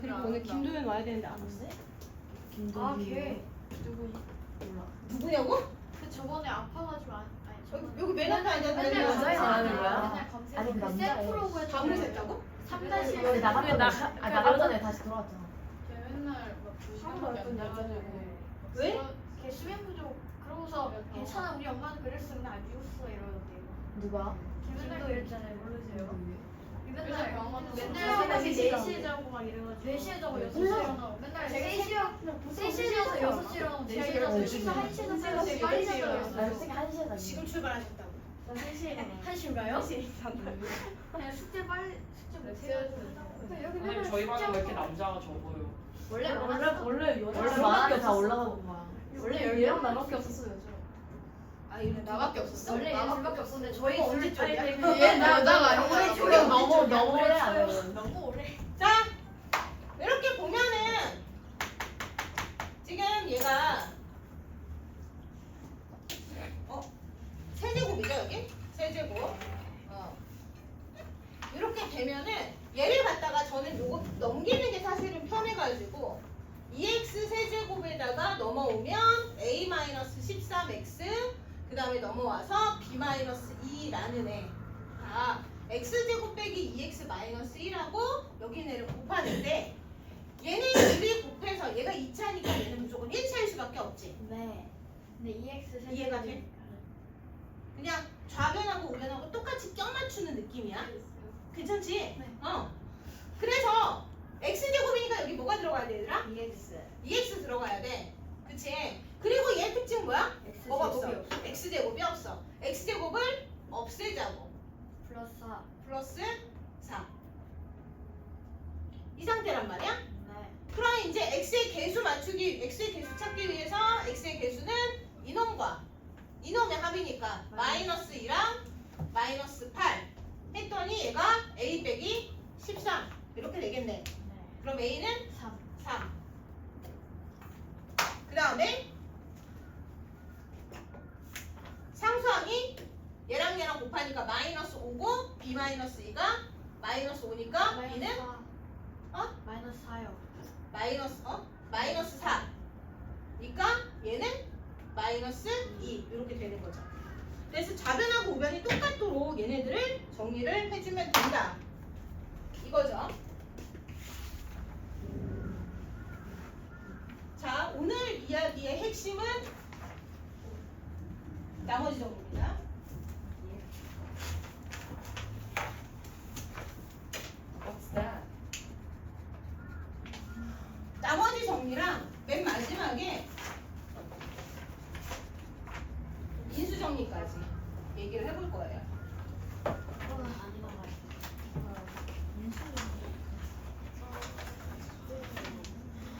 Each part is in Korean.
그리고 오늘 김도현 와야 되는데 안 왔네? 아, 걔 누구지? 누구냐고? 그 저번에 아파가지고 안 아니 여기, 여기 맨 앞에 앉아서 맨날 하는 안 거야? 맨날. 아니, 그그 남자애. 셀프로고 했던 밤을 거. 샜다고? 3다시 왜 나갔다 나- 아 나가기 전에 다시 돌아왔잖아 걔 맨날 막 사고가 조심하게 안 났던 나가지고 왜? 걔 수면 부족 그러고서 괜찮아 우리 엄마는 근데 안 죽었어 이러는데 누가? 걔 맨날 그랬잖아요 모르세요? 맨날 맨날 병원 맨날 가서 새벽에 새벽에 4시에 자고 막 이래가지고. 4시에 자고 6시에 몰라. 일어나고. 맨날 제가 3시에 3시에 자서 6시에 일어나고 4시에 자서 제가 1시간 1시간 제가 자서 제가 빨리 제가 자고 나 그랬어요 솔직히 한 시에 나 지금 출발하셨다고. 나 3시에 일어나 1시인가요? 그냥 숙제 빨리 숙제 못 해가지고. 여기 맨날 저희 반은 왜 이렇게 숙제하고. 남자가 적어요? 원래 원래 많았어. 원래 원래 많은데 다 올라가고 막. 원래 얘랑 나밖에 없었어요 아, 이거 나밖에 없었어? 원래 얘들밖에 없었는데 저희 둘 언제 차이 쪽이야? 때문에 얘 남자가 아니야. 우리 우리 둘이 너무 너무 오래 안 해요 너무 오래 자, 이렇게 보면은 지금 얘가 어 세제곱이죠 여기 세제곱. 어. 이렇게 되면은 얘를 갖다가 저는 요거 넘기는 게 사실은 편해가지고 2x 세제곱에다가 넘어오면 a-13x 그 다음에 넘어와서 b-2라는 애. 다 x제곱 빼기 2x 마이너스 1하고 여기 얘를 곱하는데 얘네 둘이 곱해서 얘가 2차니까 얘는 무조건 1차일 수밖에 없지. 네 근데 EX 세 이해가 돼? 그냥 좌변하고 우변하고 똑같이 껴 맞추는 느낌이야. 괜찮지? 네. 어. 그래서 x제곱이니까 여기 뭐가 들어가야 돼 얘들아? EX 2x 들어가야 돼. 그치? 그리고 얘 특징 뭐야? X 뭐가 제곱이 없어? 없어 x제곱이 없어. x제곱을 없애자고. 플러스 4 플러스 4. 이 상태란 말이야? 네 그럼 이제 x의 개수 맞추기, x의 개수 찾기 위해서 x의 개수는 이놈과 이놈의 합이니까 마이너스 2랑 마이너스 8 했더니 얘가 a 빼기 13 이렇게 되겠네. 네. 그럼 a는 3 3. 그 다음에 상수항이 얘랑 얘랑 곱하니까 마이너스 5고 b 마이너스 2가 마이너스 5니까 b는 어? 마이너스 4요 마이너스 어? 마이너스 4. 그러니까 얘는 마이너스 2 이렇게 되는 거죠. 그래서 좌변하고 우변이 똑같도록 얘네들을 정리를 해주면 된다. 이거죠. 자, 오늘 이야기의 핵심은 나머지 정도입니다. 나머지 정리랑 맨 마지막에 인수 정리까지 얘기를 해볼 거예요.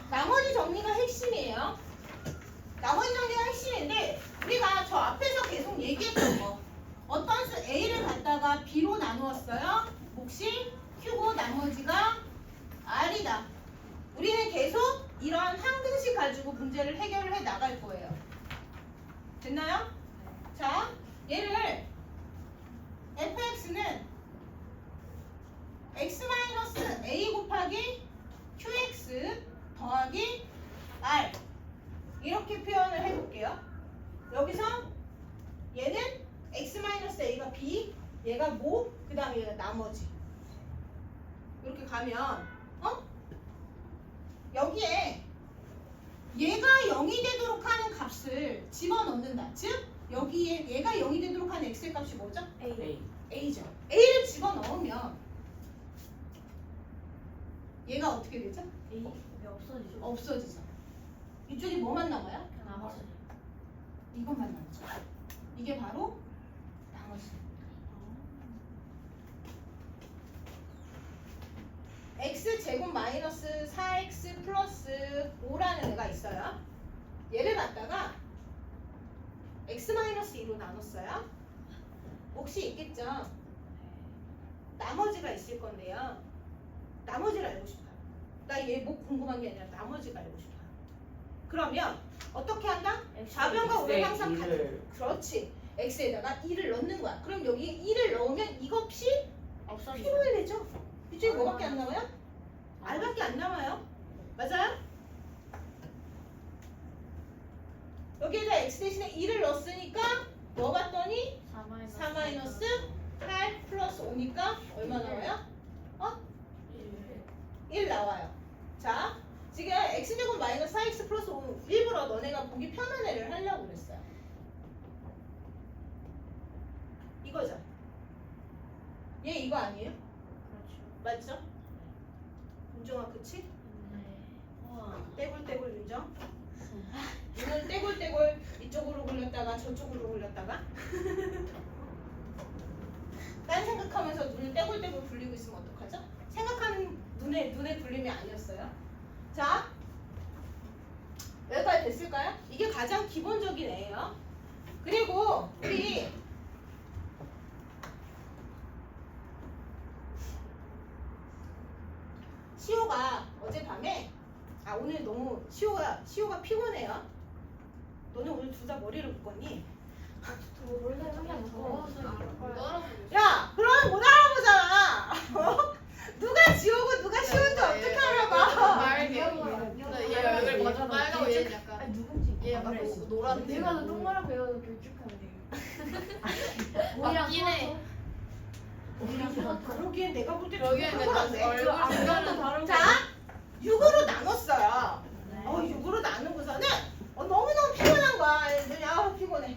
나머지 정리가 핵심이에요. 나머지 정리가 핵심인데 우리가 저 앞에서 계속 얘기했던 거 어떤 수 A를 갖다가 B로 나누었어요. 몫이 Q고 나머지가 R이다. 우리는 계속 이런 항등식 가지고 문제를 해결을 해 나갈 거예요. 됐나요? 자, 얘를 fx는 x-a 곱하기 qx 더하기 r 이렇게 표현을 해볼게요. 여기서 얘는 x-a가 b, 얘가 모, 그 다음에 얘가 나머지 이렇게 가면 어? 여기에 얘가 0이 되도록 하는 값을 집어넣는다. 즉 여기에 얘가 0이 되도록 하는 x의 값이 뭐죠? A. a죠. a를 집어넣으면 얘가 어떻게 되죠? A 왜 없어지죠? 없어지죠. 이쪽이 뭐만 남아요? 나머지 이것만 남죠. 이게 바로 나머지. x 제곱 마이너스 4x 플러스 5라는 애가 있어요. 얘를 갖다가 x 마이너스 2로 나눴어요. 몫이 있겠죠. 나머지가 있을 건데요. 나머지를 알고 싶어요. 나 얘 목 궁금한 게 아니라 나머지가 알고 싶어요. 그러면 어떻게 한다? 좌변과 우변 항상 같은 그렇지. x에다가 2를 넣는 거야. 그럼 여기 2를 넣으면 피 없어지죠 필요해 되죠? 이쪽에 뭐밖에 안 남아요? r밖에 1밖에 안 남아요. 맞아요? 여기에다 x 대신에 2를 넣었으니까 뭐 봤더니 4 마이너스 8 플러스 5니까 얼마 나와요? 어? 1 나와요. 자, 지금 x제곱 마이너스 4x 플러스 5 일부러 너네가 보기 편한 애를 하려고 그랬어요. 이거죠. 얘 이거 아니에요? 맞죠? 윤정아 그치? 떼굴떼굴 윤정. 눈을 떼굴떼굴 이쪽으로 굴렸다가 저쪽으로 굴렸다가 딴 생각하면서 눈을 떼굴떼굴 굴리고 있으면 어떡하죠? 생각하는 눈에 눈에 굴림이 아니었어요. 자 여기까지 됐을까요? 이게 가장 기본적인 애예요. 그리고 우리 시호가 어젯밤에 아 오늘 너무 시호가 시호가 피곤해요. 너는 오늘 둘다 머리를 묶었니? 원래 그냥 더워서 야, 그럼 못 알아보잖아. 어? 누가 지호고 누가 시호인지 어떻게 알아봐? 빨개. 얘 얼굴 먼저 빨갛고 얘는 약간 누군지 얘 약간 모르겠어. 노란 내가 너 똥마랑 배워서 길쭉한데 맞긴 해. 그러기엔 내가 볼때 여기는 피곤한데. 얼굴 색깔도 다른 자, 6으로 나눴어요. 어, 6으로 나누고서는 어, 너무너무 피곤한 거야. 애들이 아 피곤해. 괜찮으십니까?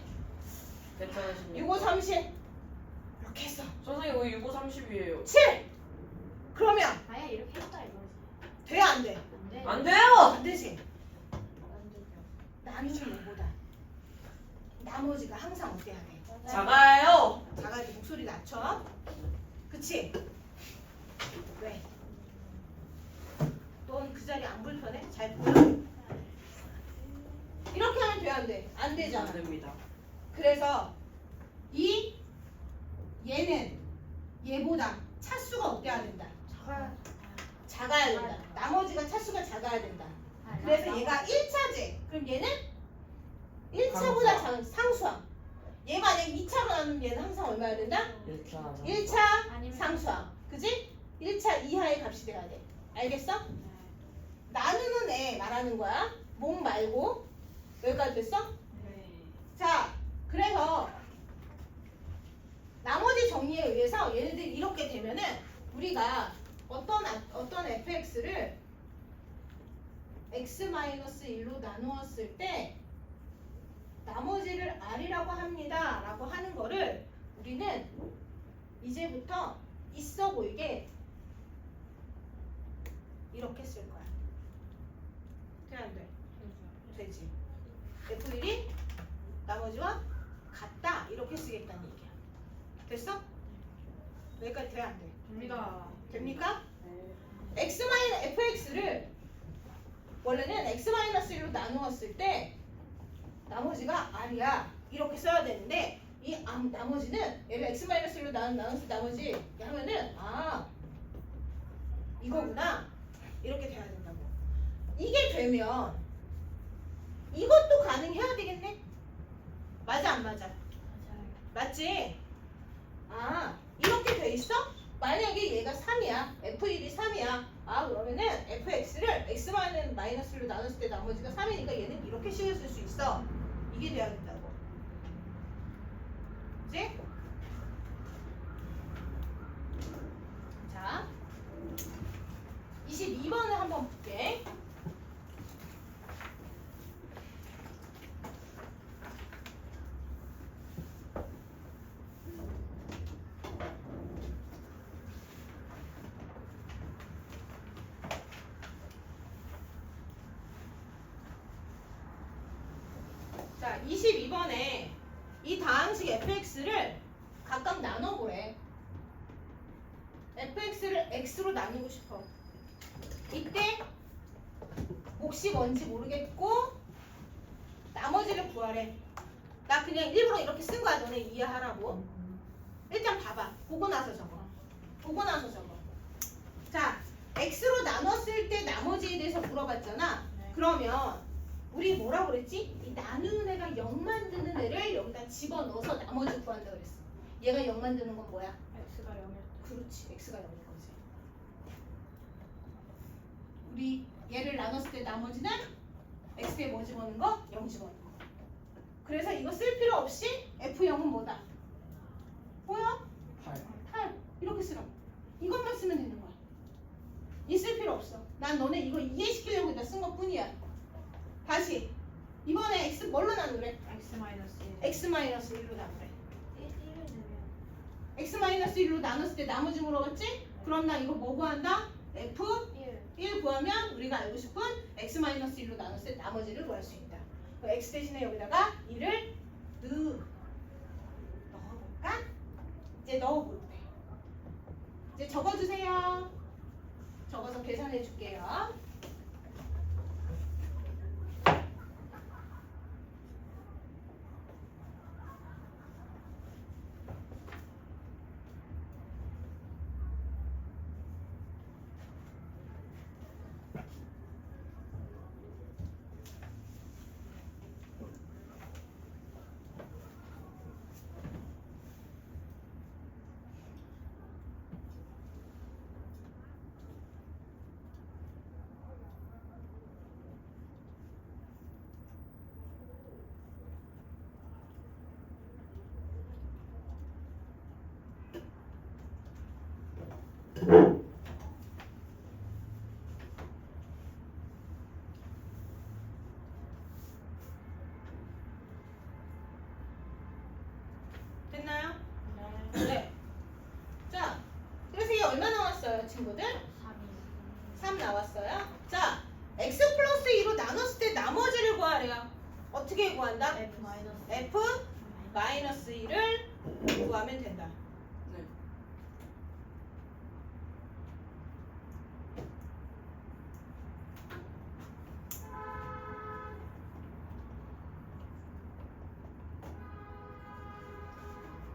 6, 5, 30 이렇게 했어. 선생님 왜 6, 5, 30이에요? 7 그러면 아야 이렇게 했다 이거지 돼안 돼? 안 돼 안 돼요! 안 되지. 나누는 것보다 나머지가 항상 어때야 돼? 작아요! 작아야지 목소리 낮춰. 그치? 왜? 넌 그 자리 안 불편해? 잘 보여? 이렇게 하면 돼, 안 돼? 안 되잖아. 안 됩니다. 그래서 이 얘는 얘보다 차수가 어때야 된다? 작아야 된다. 나머지가 차수가 작아야 된다. 그래서 얘가 1차지. 그럼 얘는 1차보다 장, 상수함. 얘 만약에 2차로 나누면 얘는 항상 얼마야 된다? 1차. 1차 아니면- 상수함. 그지? 1차 이하의 값이 돼야 돼. 알겠어? 나누는 애 말하는 거야. 목 말고. 여기까지 됐어? 자, 그래서 나머지 정리에 의해서 얘네들이 이렇게 되면은 우리가 어떤 아- 어떤 fx를 x-1로 나누었을 때 나머지를 r이라고 합니다. 라고 하는 거를 우리는 이제부터 있어 보이게 이렇게 쓸 거야. 돼, 안 돼? 되지. f1이 나머지와 같다. 이렇게 쓰겠다는 얘기야. 됐어? 여기까지 돼, 안 돼? 됩니다. 됩니까? x fx를 원래는 x-1로 나누었을 때 나머지가 r이야 이렇게 써야 되는데 이 암- 나머지는 얘를 x-1로 나누, 나눴을 때 나머지 이렇게 하면은 아 이거구나 이렇게 돼야 된다고 이게 되면 이것도 가능해야 되겠네 맞아 안 맞아 맞지? 아 이렇게 돼 있어? 만약에 얘가 3이야 f1이 3이야 아 그러면은 fx를 x-로 나눴을 때 나머지가 3이니까 얘는 이렇게 씌울 수 있어 이게 돼야 된다고 그치? 자 22번을 한번 볼게 자, 22번에 이 다항식 fx를 각각 나눠보래. fx를 x로 나누고 싶어. 이때 몫이 뭔지 모르겠고 나머지를 구하래. 나 그냥 일부러 이렇게 쓴 거야. 너네 이해하라고. 일단 봐봐. 보고 나서 적어. 보고 나서 적어. 자, x로 나눴을 때 나머지에 대해서 물어봤잖아. 그러면 우리 뭐라 그랬지? 이 나누는 애가 0 만드는 애를 여기다 집어넣어서 나머지 구한다 그랬어. 얘가 0 만드는 건 뭐야? X가 0일 그렇지. x가 0인 거지. 우리 얘를 나눴을 때 나머지는 x에 뭐 집어넣는 거? 0 집어넣는 거. 그래서 이거 쓸 필요 없이 f0은 뭐다? 보여? 8. 8 이렇게 쓰라. 이것만 쓰면 되는 거야. 있을 필요 없어. 난 너네 이거 이해시키려고 일단 쓴 것 뿐이야. 다시 이번에 x 뭘로 나누래? x 마이너스 1. x 마이너스 1로 나누래. 1을 내면 x 마이너스 1로 나눴을 때 나머지 물어봤지? 그럼 나 이거 뭐 구한다? f 1. 1 구하면 우리가 알고 싶은 x 마이너스 1로 나눴을 때 나머지를 구할 수 있다. 그럼 x 대신에 여기다가 1을 넣 넣어볼까? 이제 넣어볼게. 이제 적어주세요. 적어서 계산해 줄게요. Mm-hmm.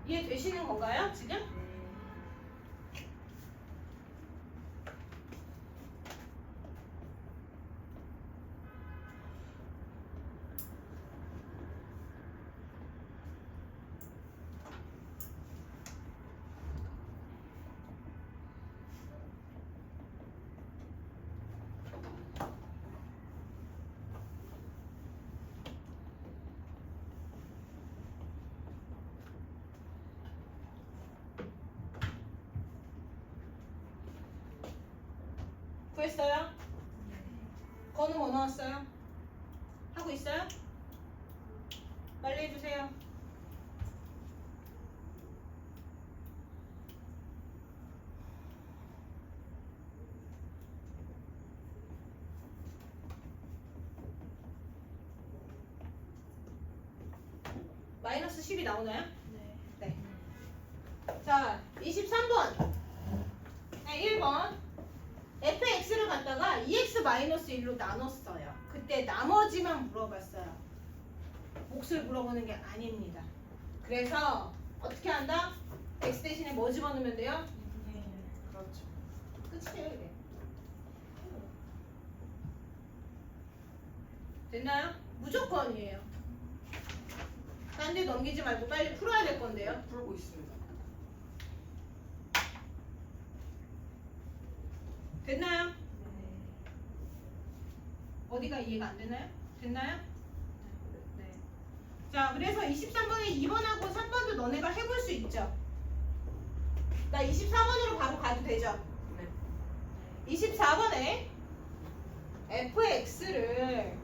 이해되시는 건가요, 지금? 구했어요? 건우 뭐 나왔어요? 하고 있어요? 빨리 해주세요. 마이너스 10이 나오나요? 네. 자, 23번. 네, 1번. fx를 갖다가 2x-1로 나눴어요. 그때 나머지만 물어봤어요. 몫을 물어보는 게 아닙니다. 그래서 어떻게 한다? x 대신에 뭐 집어넣으면 돼요? 그렇죠. 끝이에요, 이게. 됐나요? 무조건이에요. 딴 데 넘기지 말고 빨리 풀어야 될 건데요. 풀고 있습니다. 됐나요? 어디가 이해가 안 되나요? 됐나요? 네. 자, 그래서 23번에 2번하고 3번도 너네가 해볼 수 있죠? 나 24번으로 바로 가도 되죠? 네. 24번에 fx를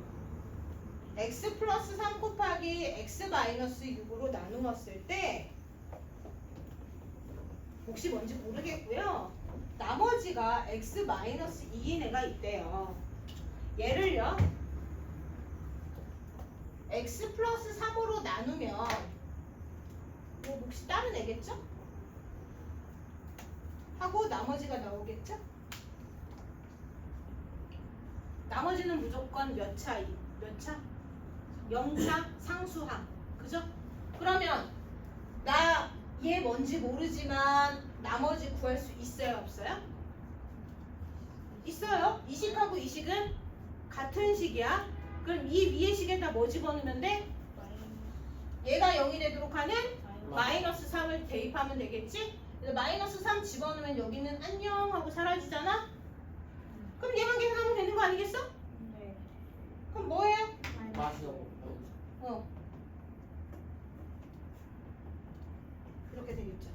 x 플러스 3 곱하기 x 마이너스 6으로 나누었을 때 혹시 뭔지 모르겠고요. 나머지가 x 마이너스 2인 애가 있대요. 얘를요. x 플러스 3으로 나누면 뭐 혹시 다른 애겠죠? 하고 나머지가 나오겠죠? 나머지는 무조건 몇 차이? 몇 차? 0차 상수항. 그죠? 그러면 나 얘 뭔지 모르지만 나머지 구할 수 있어요, 없어요? 있어요. 이식하고 이식은 같은 식이야. 그럼 이 위에 식에다 뭐 집어넣으면 돼? 얘가 0이 되도록 하는 마이너스 3을 대입하면 되겠지? 그래서 마이너스 3 집어넣으면 여기는 안녕 하고 사라지잖아? 그럼 얘만 계산하면 되는 거 아니겠어? 네. 그럼 뭐예요? 마스 어. 이렇게 되겠죠.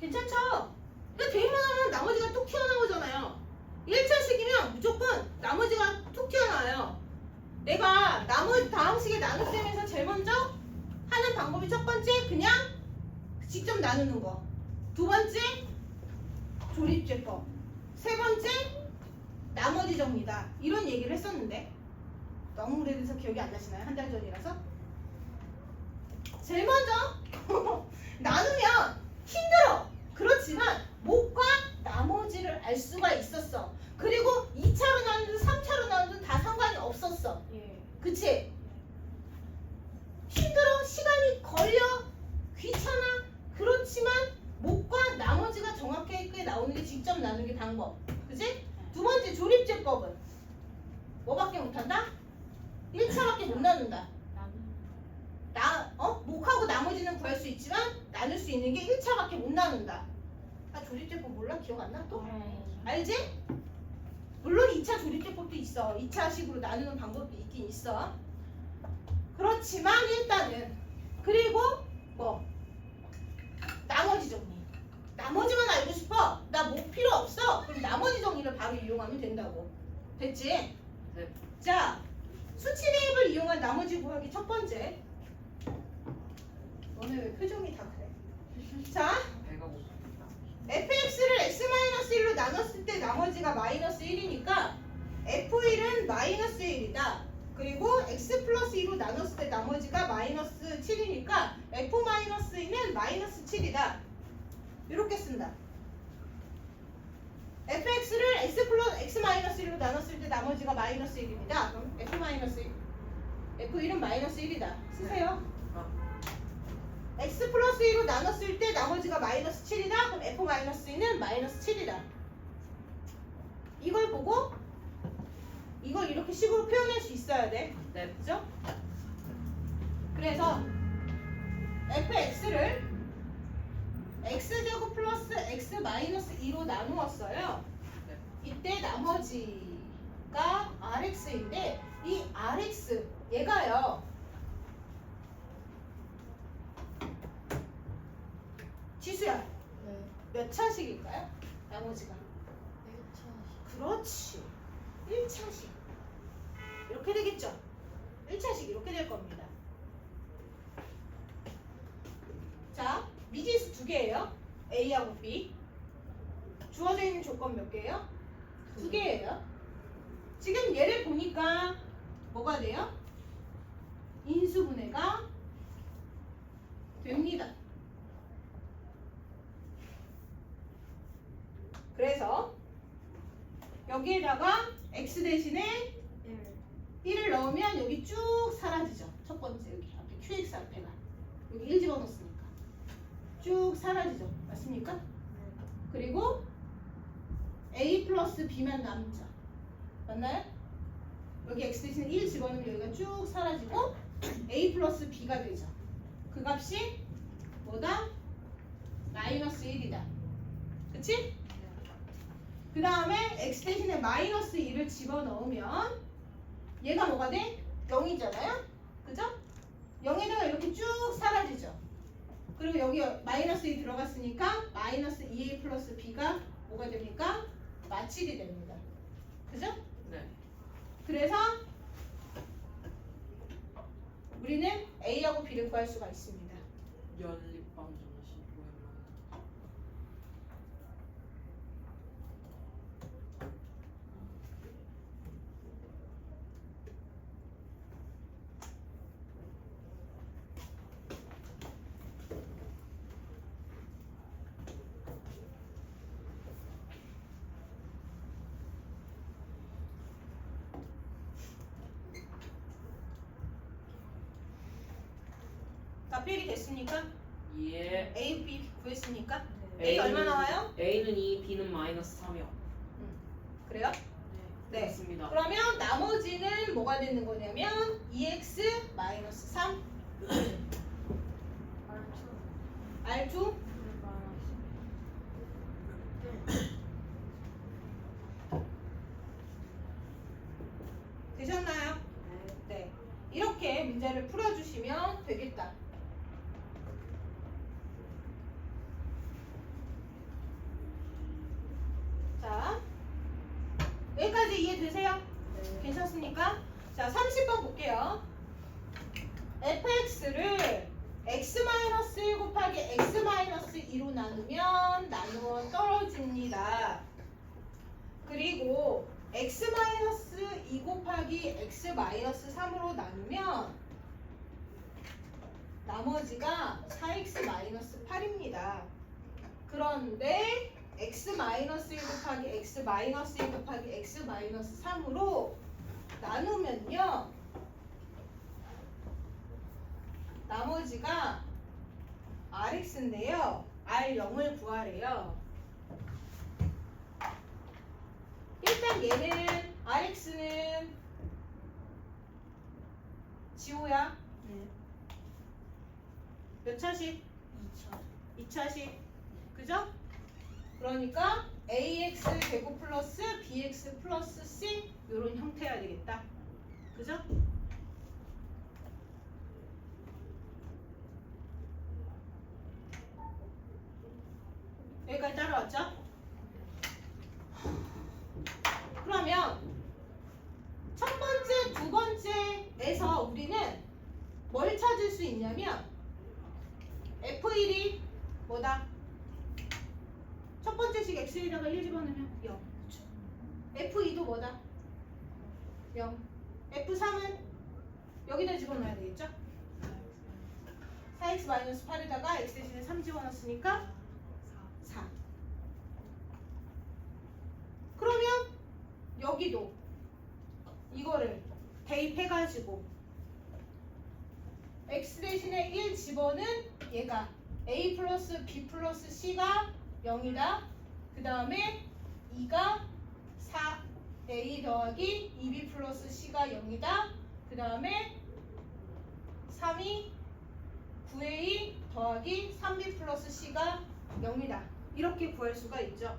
괜찮죠? 근데 대입만 하면 나머지가 뚝 튀어나오잖아요. 1차식이면 무조건 나머지가 툭 튀어나와요. 내가 나머지 다항식에 나눗셈에서 제일 먼저 하는 방법이 첫 번째 그냥 직접 나누는 거. 두 번째 조립제법. 세 번째 나머지 정리다. 이런 얘기를 했었는데 너무 오래돼서 기억이 안 나시나요? 한 달 전이라서. 제일 먼저 나누면 힘들어. 그렇지만 못과 나머지를 알 수가 있었어. 그리고 2차로 나누든 3차로 나누든 다 상관이 없었어. 예. 그치? 힘들어, 시간이 걸려, 귀찮아. 그렇지만 못과 나머지가 정확하게 나오는 게 직접 나누기 방법. 그치? 두 번째 조립제법은 뭐밖에 못한다? 1차밖에 못 나눈다. 나, 어? 목하고 나머지는 구할 수 있지만 나눌 수 있는 게 1차밖에 못 나눈다. 아, 조립제법 몰라? 기억 안 나? 또? 알지? 물론 2차 조립제법도 있어. 2차식으로 나누는 방법도 있긴 있어. 그렇지만 일단은 그리고 뭐 나머지 정리. 나머지만 알고 싶어. 나 뭐 필요 없어. 그럼 나머지 정리를 바로 이용하면 된다고. 됐지? 네. 자, 수치 대입을 이용한 나머지 구하기 첫 번째. 오늘 왜 표정이 다 그래? 자. Fx를 x-1로 나눴을 때 나머지가 마이너스 1이니까 f1은 마이너스 1이다. 그리고 x 플러스 2로 나눴을 때 나머지가 마이너스 7이니까 f-2는 마이너스 7이다. 이렇게 쓴다. fx를 x 플러스 x-1로 나눴을 때 나머지가 마이너스 1입니다. 그럼 f-1 f1은 마이너스 1이다. 쓰세요. X 플러스 2로 나눴을 때 나머지가 마이너스 7이다. 그럼 f 마이너스 2는 마이너스 7이다. 이걸 보고 이걸 이렇게 식으로 표현할 수 있어야 돼. 네. 그죠? 그래서 fx를 x제곱 플러스 x 마이너스 2로 나누었어요. 네. 이때 나머지가 rx인데 이 rx 얘가요. 지수야 네. 몇 차식일까요? 나머지가? 그렇지. 1차식. 이렇게 되겠죠? 1차식 이렇게 될 겁니다. 자 미지수 두 개예요. A하고 B. 주어져 있는 조건 몇 개예요? 두 개예요. 지금 얘를 보니까 뭐가 돼요? 인수분해가 됩니다 그래서 여기에다가 x 대신에 1을 넣으면 여기 쭉 사라지죠. 첫 번째 여기 앞에 qx 앞에가 여기 1 집어넣었으니까 쭉 사라지죠. 맞습니까? 그리고 a 플러스 b만 남죠. 맞나요? 여기 x 대신에 1 집어넣으면 여기가 쭉 사라지고 a 플러스 b가 되죠. 그 값이 뭐다? 마이너스 1이다. 그치? 그 다음에 x 대신에 마이너스 2를 집어넣으면 얘가 뭐가 돼? 0이잖아요? 그죠? 0에다가 이렇게 쭉 사라지죠. 그리고 여기 마이너스 2 들어갔으니까 마이너스 2a 플러스 b가 뭐가 됩니까? 마칠이 됩니다. 그죠? 네. 그래서 우리는 a하고 b를 구할 수가 있습니다. 연립방 정식 오랜만에. 다 필이 됐습니까? 예. a, b 구했으니까 A 얼마 나와요? A는 2, B는 마이너스 3이요. 그래요? 네. 맞습니다. 그러면 나머지는 뭐가 되는 거냐면 2x 마이너스 3 R2 되셨나요? 네. 이렇게 문제를 풀어주시면 되겠다. 자, 여기까지 이해되세요? 괜찮습니까? 자, 30번 볼게요. fx를 x-1 곱하기 x-2로 나누면 나누어 떨어집니다. 그리고 x-2 곱하기 x-3으로 나누면 나머지가 4x-8입니다. 그런데 x-1 곱하기 x-1 곱하기 x-3으로 나누면요 나머지가 rx인데요 r0을 구하래요 일단 얘는 rx는 지호야 몇 차식? 2차식 그죠? 그러니까 ax 제곱 플러스 bx 플러스 c 이런 형태여야 되겠다 그죠? 여기까지 따라왔죠? 그러면 첫 번째, 두 번째에서 우리는 뭘 찾을 수 있냐면 F1이 뭐다? 첫 번째 식 X에다가 1 집어넣으면 0 F2도 뭐다? 0 F3은 여기다 집어넣어야 되겠죠? 4x-8에다가 x 대신에 3 집어넣었으니까 4 그러면 여기도 이거를 대입해가지고 x 대신에 1 집어는 얘가 a 플러스 b 플러스 c가 0이다. 그 다음에 2가 4 a 더하기 2b 플러스 c가 0이다. 그 다음에 3이 9a 더하기 3b 플러스 c가 0이다. 이렇게 구할 수가 있죠